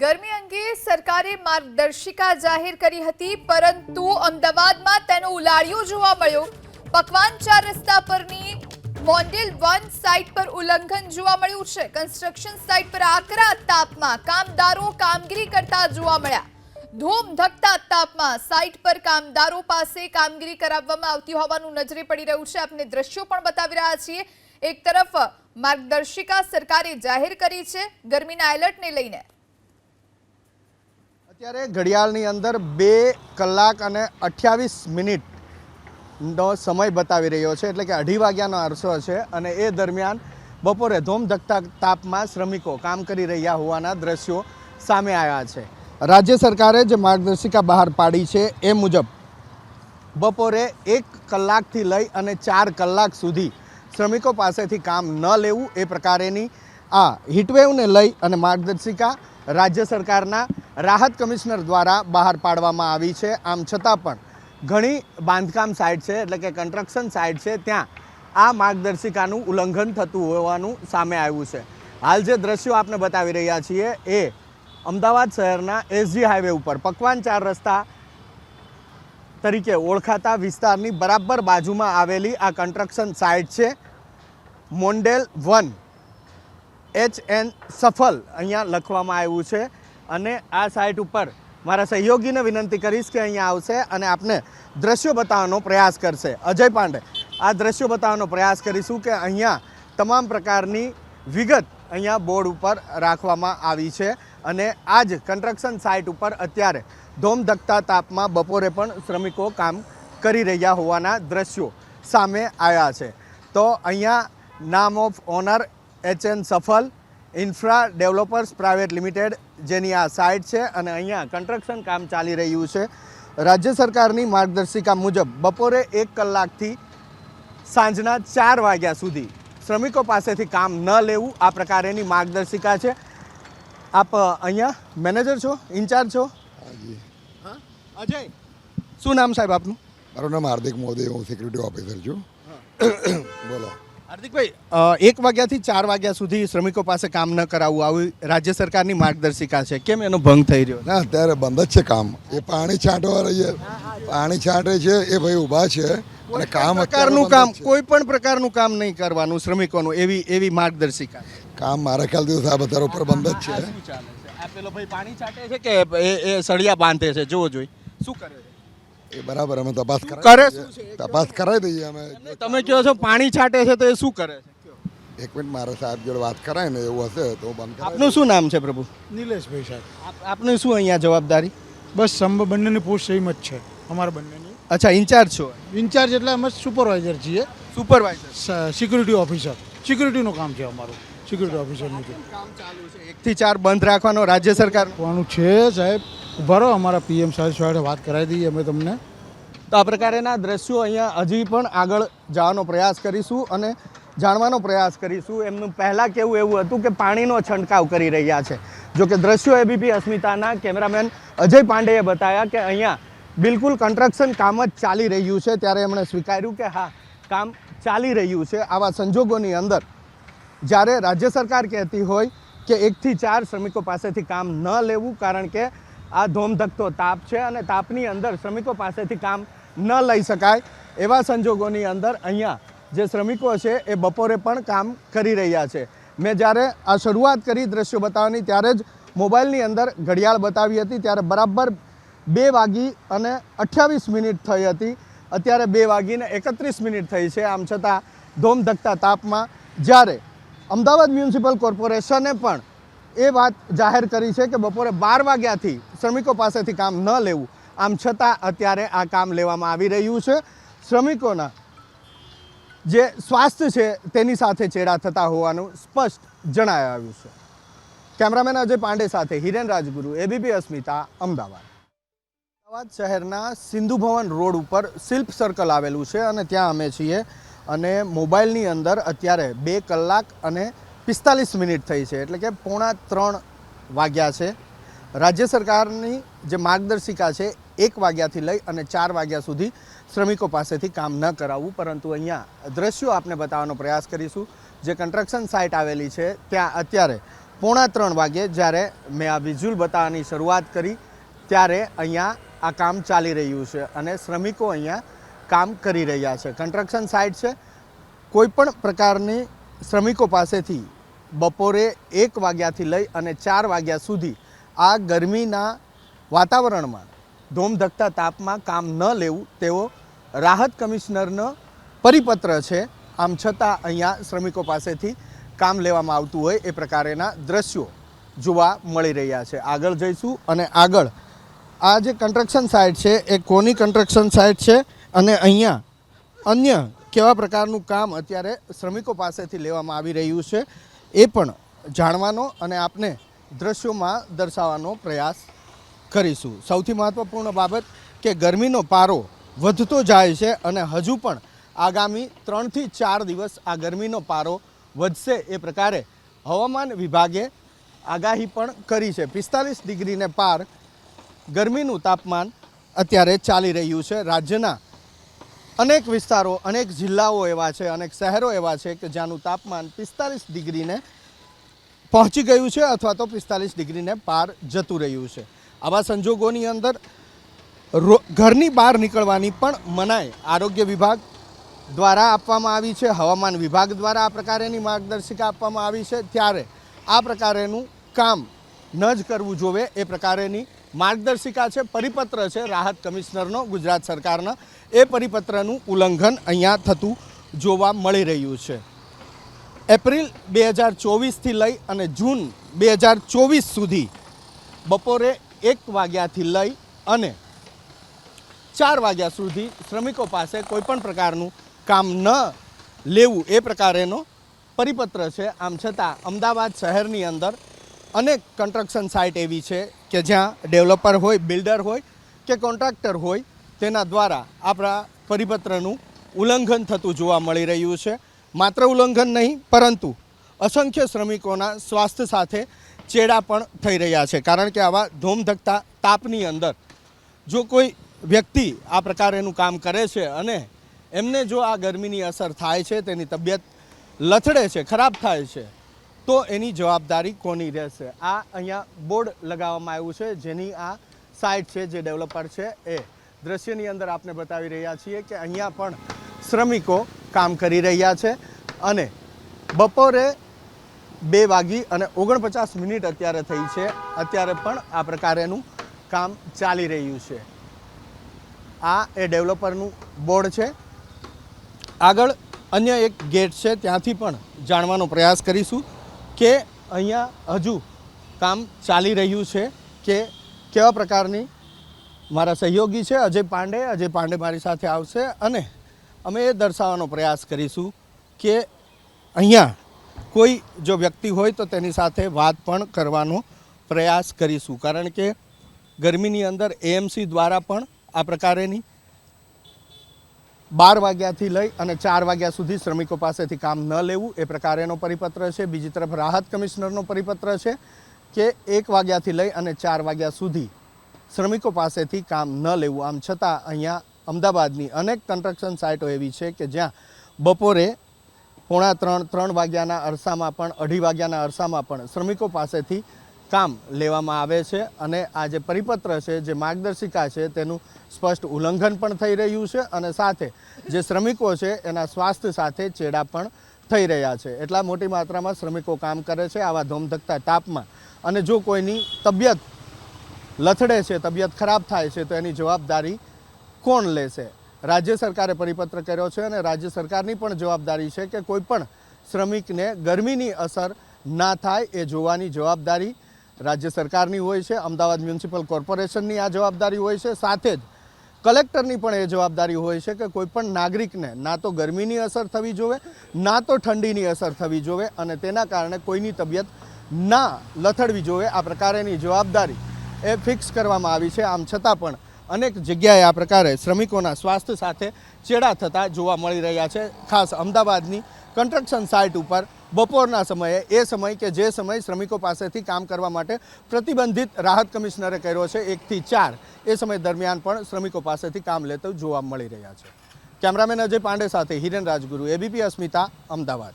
ગરમી અંગે સરકારે માર્ગદર્શિકા જાહેર કરી હતી, પરંતુ અમદાવાદમાં તેનો ઉલાળ્યો જોવા મળ્યો. પકવાન ચાર રસ્તા પરની મોન્ડેલ વન સાઇટ પર ઉલ્લંઘન જોવા મળ્યું છે. કન્સ્ટ્રક્શન સાઇટ પર આકરા તાપમાં કામદારો કામગીરી કરતા જોવા મળ્યા. ધૂમ ધકતા તાપમાં સાઇટ પર કામદારો પાસે કામગીરી કરાવવામાં આવતી હોવાનું નજરે પડી રહ્યું છે. આપને દ્રશ્યો પણ બતાવી રહ્યા છીએ. એક તરફ માર્ગદર્શિકા સરકારે જાહેર કરી છે ગરમીના એલર્ટને લઈને. અત્યારે ઘડિયાળની અંદર બે કલાક અને અઠ્યાવીસ મિનિટનો સમય બતાવી રહ્યો છે. એટલે કે અઢી વાગ્યાનો અરસો છે અને એ દરમિયાન બપોરે ધોમધકતા તાપમાં શ્રમિકો કામ કરી રહ્યા હોવાના દ્રશ્યો સામે આવ્યા છે. રાજ્ય સરકારે જે માર્ગદર્શિકા બહાર પાડી છે એ મુજબ બપોરે એક કલાકથી લઈ અને ચાર કલાક સુધી શ્રમિકો પાસેથી કામ ન લેવું એ પ્રકારેની આ હીટવેવને લઈ અને માર્ગદર્શિકા રાજ્ય સરકારના રાહત કમિશનર દ્વારા બહાર પાડવામાં આવી છે. આમ છતાં પણ ઘણી બાંધકામ સાઇટ છે, એટલે કે કન્સ્ટ્રક્શન સાઇટ છે, ત્યાં આ માર્ગદર્શિકાનું ઉલ્લંઘન થતું હોવાનું સામે આવ્યું છે. હાલ જે દ્રશ્યો આપને બતાવી રહ્યા છીએ એ અમદાવાદ શહેરના એસજી હાઈવે ઉપર પકવાન ચાર રસ્તા તરીકે ઓળખાતા વિસ્તારની બરાબર બાજુમાં આવેલી આ કન્સ્ટ્રક્શન સાઇટ છે. મોન્ડેલ વન એચ એન સફલ અહીંયા લખવામાં આવ્યું છે. અને આ સાઇટ ઉપર મારા સહયોગીને વિનંતી કરીશ કે અહીંયા આવશે અને આપને દ્રશ્યો બતાવવાનો પ્રયાસ કરશે. અજય પાંડે, આ દ્રશ્યો બતાવવાનો પ્રયાસ કરીશું કે અહીંયા તમામ પ્રકારની વિગત અહીંયા બોર્ડ ઉપર રાખવામાં આવી છે અને આ જ કન્સ્ટ્રક્શન સાઇટ ઉપર અત્યારે ધોમધકતા તાપમાં બપોરે પણ શ્રમિકો કામ કરી રહ્યા હોવાના દ્રશ્યો સામે આવ્યા છે. તો અહીંયા નામ of owner H N Safal infra developers private limited જેની આ સાઇટ છે અને અહીંયા કન્સ્ટ્રક્શન કામ ચાલી રહ્યું છે. રાજ્ય સરકારની માર્ગદર્શિકા મુજબ બપોરે એક કલાકથી સાંજના ચાર વાગ્યા સુધી શ્રમિકો પાસેથી કામ ન લેવું આ પ્રકારેની માર્ગદર્શિકા છે. આપ અહીંયા મેનેજર છો ઇન્ચાર્જ છો? હા? અજય શું નામ સાહેબ આપનું? મારું નામ હાર્દિક મોદી હું સિક્યુરિટી ઓફિસર છું. બોલો. હાર્દિકભાઈ એક વાગ્યાથી ચાર વાગ્યા સુધી શ્રમિકો પાસે કામ ન કરાવવું આવી રાજ્ય સરકારની માર્ગદર્શિકા છે. કેમ એનો ભંગ થઈ રહ્યો ના અત્યારે બંધ જ છે કામ. એ પાણી છાંટવા રહીએ પાણી છાંટે છે એ ભાઈ ઊભા છે. અને કામ પ્રકારનું કામ કોઈ પણ પ્રકારનું કામ નહીં કરવાનું શ્રમિકોનું એવી એવી માર્ગદર્શિકા કામ મારા ખ્યાલથી સાહેબ અત્યારે ઉપર બંધ જ છે. પેલો ભાઈ પાણી છાંટે છે કે એ એ સળિયા બાંધે છે? જોવો જોઈ. શું કરે છે? એ બરાબર અમે તપાસ કરે. તપાસ કરાવી દઈએ અમે. તમે કહો છો પાણી છાંટે છે તો એ શું કરે છે? એક મિનિટ મારા સાહેબ જોડે વાત કરાય ને એવું હશે તો બંધ આપનું શું નામ છે પ્રભુ? નિલેશભાઈ સાહેબ. આપ- આપનું શું અહીંયા જવાબદારી? બસ સંભ બંનેની પોસ્ટ સેમ જ છે અમારા બંનેની. અચ્છા ઇન્ચાર્જ છો? ઇન્ચાર્જ એટલે અમે સુપરવાઇઝર છીએ. સુપરવાઇઝર સિક્યુરિટી ઓફિસર સિક્યુરિટીનું કામ છે અમારું. સિક્યુરિટી ઓફિસર છે એકથી ચાર બંધ રાખવાનો રાજ્ય સરકાર? વાનું છે સાહેબ. ભરો અમારા પીએમ સાહેબ સાથે વાત કરાવી દઈએ અમે તમને. તો આ પ્રકારેના દ્રશ્યો અહીંયા હજી પણ આગળ જવાનો પ્રયાસ કરીશું અને જાણવાનો પ્રયાસ કરીશું. એમનું પહેલાં કેવું એવું હતું કે પાણીનો છંટકાવ કરી રહ્યા છે. જો કે દ્રશ્યો એબીપી અસ્મિતાના કેમેરામેન અજય પાંડેએ બતાવ્યા કે અહીંયા બિલકુલ કન્સ્ટ્રક્શન કામ જ ચાલી રહ્યું છે. ત્યારે એમણે સ્વીકાર્યું કે હા કામ ચાલી રહ્યું છે. આવા સંજોગોની અંદર જ્યારે રાજ્ય સરકાર કહેતી હોય કે એકથી ચાર શ્રમિકો પાસેથી કામ ન લેવું, કારણ કે આ ધોમધકતો તાપ છે અને તાપની અંદર શ્રમિકો પાસેથી કામ ન લઈ શકાય, એવા સંજોગોની અંદર અહીંયા જે શ્રમિકો છે એ બપોરે પણ કામ કરી રહ્યા છે. મેં જ્યારે આ શરૂઆત કરી દ્રશ્યો બતાવવાની, ત્યારે જ મોબાઈલની અંદર ઘડિયાળ બતાવી હતી, ત્યારે બરાબર બે વાગી અને અઠ્યાવીસ મિનિટ થઈ હતી. અત્યારે બે વાગીને એકત્રીસ મિનિટ થઈ છે. આમ છતાં ધોમધકતા તાપમાં જ્યારે અમદાવાદ મ્યુનિસિપલ કોર્પોરેશને પણ એ વાત જાહેર કરી છે કે બપોરે બાર વાગ્યાથી શ્રમિકો પાસેથી કામ ન લેવું. આમ છતાં અત્યારે આ કામ લેવામાં આવી રહ્યું છે. શ્રમિકોના જે સ્વાસ્થ્ય છે તેની સાથે ચેડા થતા હોવાનું સ્પષ્ટ જણાય આવ્યું છે. કેમેરામેન અજય પાંડે સાથે હિરેન રાજગુરુ એબીપી અસ્મિતા, અમદાવાદ. અમદાવાદ શહેરના સિંધુ ભવન રોડ ઉપર શિલ્પ સર્કલ આવેલું છે અને ત્યાં અમે છીએ. અને મોબાઈલની અંદર અત્યારે બે કલાક અને પિસ્તાલીસ મિનિટ થઈ છે. એટલે કે પોણા ત્રણ વાગ્યા છે. રાજ્ય સરકારની જે માર્ગદર્શિકા છે, એક વાગ્યાથી લઈ અને ચાર વાગ્યા સુધી શ્રમિકો પાસેથી કામ ન કરાવવું. પરંતુ અહીંયા દ્રશ્યો આપને બતાવવાનો પ્રયાસ કરીશું. જે કન્સ્ટ્રક્શન સાઇટ આવેલી છે, ત્યાં અત્યારે પોણા ત્રણ વાગે જ્યારે મેં આ વિઝ્યુઅલ બતાવવાની શરૂઆત કરી, ત્યારે અહીંયા આ કામ ચાલી રહ્યું છે અને શ્રમિકો અહીંયા કામ કરી રહ્યા છે. કન્સ્ટ્રક્શન સાઇટ છે. કોઈ પણ પ્રકારની શ્રમિકો પાસેથી બપોરે એક વાગ્યાથી લઈ અને ચાર વાગ્યા સુધી આ ગરમીના વાતાવરણમાં ધોમધકતા તાપમાં કામ ન લેવું તેવો રાહત કમિશનરનો પરિપત્ર છે. આમ છતાં અહીંયા શ્રમિકો પાસેથી કામ લેવામાં આવતું હોય એ પ્રકારેના દ્રશ્યો જોવા મળી રહ્યા છે. આગળ જઈશું અને આગળ આ જે કન્સ્ટ્રક્શન સાઇટ છે એ કોની કન્સ્ટ્રક્શન સાઇટ છે? અને અહીંયા અન્ય કેવા પ્રકારનું કામ અત્યારે શ્રમિકો પાસેથી લેવામાં આવી રહ્યું છે એ પણ જાણવાનો અને આપને દ્રશ્યોમાં દર્શાવવાનો પ્રયાસ કરીશું. સૌથી મહત્ત્વપૂર્ણ બાબત કે ગરમીનો પારો વધતો જાય છે અને હજુ પણ આગામી ત્રણથી ચાર દિવસ આ ગરમીનો પારો વધશે એ પ્રકારે હવામાન વિભાગે આગાહી પણ કરી છે. પિસ્તાલીસ ડિગ્રીને પાર ગરમીનું તાપમાન અત્યારે ચાલી રહ્યું છે. રાજ્યના અનેક વિસ્તારો, અનેક જિલ્લાઓ એવા છે, અનેક શહેરો એવા છે કે જ્યાંનું તાપમાન પિસ્તાલીસ ડિગ્રીને પહોંચી ગયું છે અથવા તો પિસ્તાલીસ ડિગ્રીને પાર જતું રહ્યું છે. આવા સંજોગોની અંદર ઘરની બહાર નીકળવાની પણ મનાઈ આરોગ્ય વિભાગ દ્વારા આપવામાં આવી છે, હવામાન વિભાગ દ્વારા આ પ્રકારેની માર્ગદર્શિકા આપવામાં આવી છે. ત્યારે આ પ્રકારેનું કામ ન જ કરવું જોવે એ પ્રકારેની માર્ગદર્શિકા છે, પરિપત્ર છે રાહત કમિશનરનો, ગુજરાત સરકારનો. એ પરિપત્રનું ઉલ્લંઘન અહીંયા થતું જોવા મળી રહ્યું છે. એપ્રિલ બે હજાર ચોવીસથી લઈ અને જૂન બે હજાર ચોવીસ સુધી બપોરે એક વાગ્યાથી લઈ અને ચાર વાગ્યા સુધી શ્રમિકો પાસે કોઈપણ પ્રકારનું કામ ન લેવું એ પ્રકારેનો પરિપત્ર છે. આમ છતાં, અમદાવાદ શહેરની અંદર અનેક કન્સ્ટ્રક્શન સાઇટ એવી છે કે જ્યાં ડેવલપર હોય બિલ્ડર હોય કે કોન્ટ્રાક્ટર હોય, તેના દ્વારા આપણા પરિપત્રનું ઉલ્લંઘન થતું જોવા મળી રહ્યું છે. માત્ર ઉલ્લંઘન નહીં, પરંતુ અસંખ્ય શ્રમિકોના સ્વાસ્થ્ય સાથે ચેડા પણ થઈ રહ્યા છે. કારણ કે આવા ધોમધકતા તાપની અંદર જો કોઈ વ્યક્તિ આ પ્રકારેનું કામ કરે છે અને એમને જો આ ગરમીની અસર થાય છે, તેની તબિયત લથડે છે, ખરાબ થાય છે તો એની જવાબદારી કોની રહેશે? આ અહીંયા બોર્ડ લગાવવામાં આવ્યું છે, જેની આ સાઇટ છે, જે ડેવલપર છે એ. દ્રશ્યની અંદર આપને બતાવી રહ્યા છીએ કે અહીંયા પણ શ્રમિકો કામ કરી રહ્યા છે અને બપોરે બે વાગી અને ઓગણપચાસ મિનિટ અત્યારે થઈ છે. અત્યારે પણ આ પ્રકારેનું કામ ચાલી રહ્યું છે. આ એ ડેવલપરનું બોર્ડ છે. આગળ અન્ય એક ગેટ છે, ત્યાંથી પણ જાણવાનો પ્રયાસ કરીશું. કે અહીંયા હજુ કામ ચાલી રહ્યું છે કે કેવા પ્રકારની મારા સહયોગી છે? અજય પાંડે. અજય પાંડે મારી સાથે આવશે અને અમે એ દર્શાવવાનો પ્રયાસ કરીશું કે અહીંયા કોઈ જો વ્યક્તિ હોય તો તેની સાથે વાત પણ કરવાનો પ્રયાસ કરીશું. કારણ કે ગરમીની અંદર એએમસી દ્વારા પણ આ પ્રકારેની બાર વાગ્યાથી લઈ અને ચાર વાગ્યા સુધી શ્રમિકો પાસેથી કામ ન લેવું એ પ્રકારેનો પરિપત્ર છે. બીજી તરફ રાહત કમિશનરનો પરિપત્ર છે કે એક વાગ્યાથી લઈ અને ચાર વાગ્યા સુધી શ્રમિકો પાસેથી કામ ન લેવું. આમ છતાં અહીંયા અમદાવાદની અનેક કન્સ્ટ્રક્શન સાઇટો એવી છે કે જ્યાં બપોરે પોણા ત્રણ ત્રણ વાગ્યાના અરસામાં પણ, અઢી વાગ્યાના અરસામાં પણ શ્રમિકો પાસેથી કામ લેવામાં આવે છે અને આ જે પરિપત્ર છે, જે માર્ગદર્શિકા છે, તેનું સ્પષ્ટ ઉલ્લંઘન પણ થઈ રહ્યું છે અને સાથે જે શ્રમિકો છે, એના સ્વાસ્થ્ય સાથે ચેડા પણ થઈ રહ્યા છે. એટલા મોટી માત્રામાં શ્રમિકો કામ કરે છે આવા ધોમધકતા તાપમાં. અને જો કોઈની તબિયત લથડે છે, તબિયત ખરાબ થાય છે, તો એની જવાબદારી કોણ લેશે? રાજ્ય સરકારે પરિપત્ર કર્યો છે અને રાજ્ય સરકારની પણ જવાબદારી છે કે કોઈ પણ શ્રમિકને ગરમીની અસર ના થાય એ જોવાની જવાબદારી રાજ્ય સરકારની હોય છે, અમદાવાદ મ્યુનિસિપલ કોર્પોરેશનની આ જવાબદારી હોય છે, સાથે જ કલેક્ટરની પણ એ જવાબદારી હોય છે કે કોઈપણ નાગરિકને ના તો ગરમીની અસર થવી જોવે, ના તો ઠંડીની અસર થવી જોવે અને તેના કારણે કોઈની તબિયત ના લથડવી જોવે, આ પ્રકારેની જવાબદારી એ ફિક્સ કરવામાં આવી છે. આમ છતાં પણ અનેક જગ્યાએ આ પ્રકારે શ્રમિકોના સ્વાસ્થ્ય સાથે ચેડા થતા જોવા મળી રહ્યા છે. ખાસ અમદાવાદની કન્સ્ટ્રક્શન સાઇટ ઉપર બપોરના સમયે, એ સમય કે જે સમય શ્રમિકો પાસેથી કામ કરવા માટે પ્રતિબંધિત રાહત કમિશનરે કર્યો છે, એકથી ચાર. એ સમય દરમિયાન પણ શ્રમિકો પાસેથી કામ લેતો જોવા મળી રહ્યા છે. કેમેરામેન અજય પાંડે સાથે હિરેન રાજગુરુ, એબીપી અસ્મિતા, અમદાવાદ.